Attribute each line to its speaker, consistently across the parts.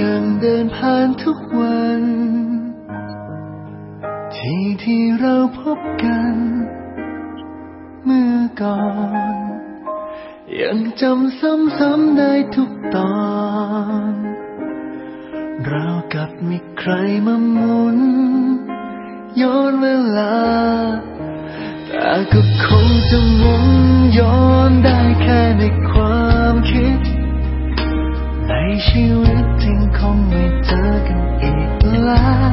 Speaker 1: ยังเดินผ่านทุกวัน ที่ที่เราพบกัน เมื่อก่อน ยังจำซ้ำๆได้ทุกตอนเรากับมีใครมาหมุน ย้อนเวลา แต่ก็คงจะหมุนย้อนได้แค่ในความคิด ในชีวิต ก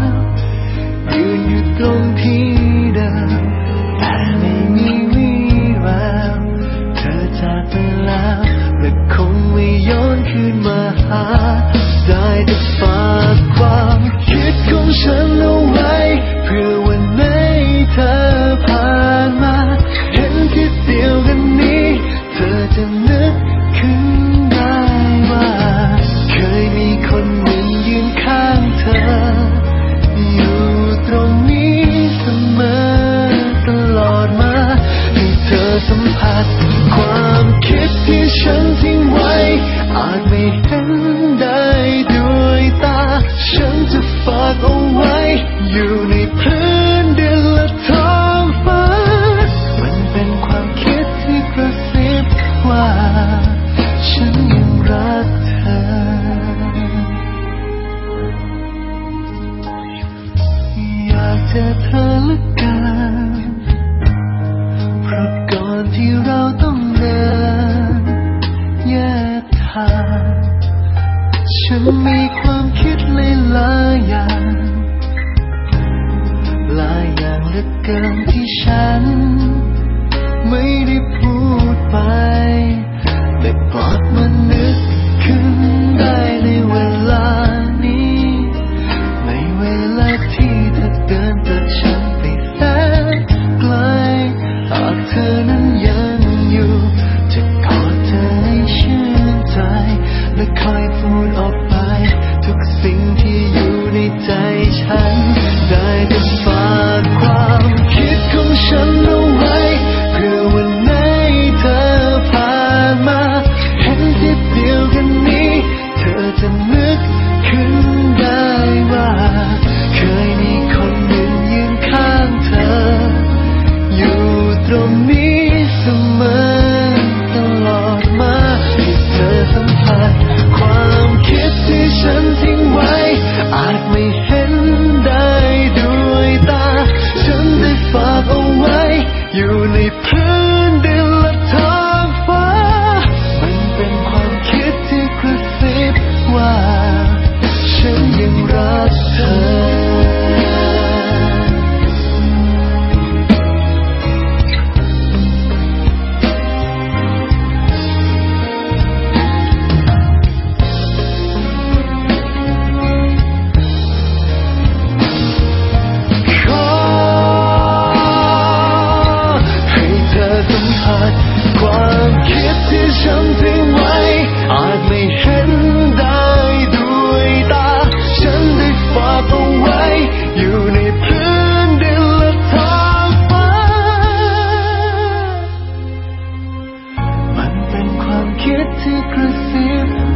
Speaker 1: นได้ด้วยตา ฉันจะฝากเอาไว้ อยู่ในพื้นดินและท้องฟ้า มันเป็นความคิดที่กระซิบว่า ฉันยังรักเธอ อยากเจอเธอเหละกันเพราะก่อนที่เรา ฉัน unified. secrecy.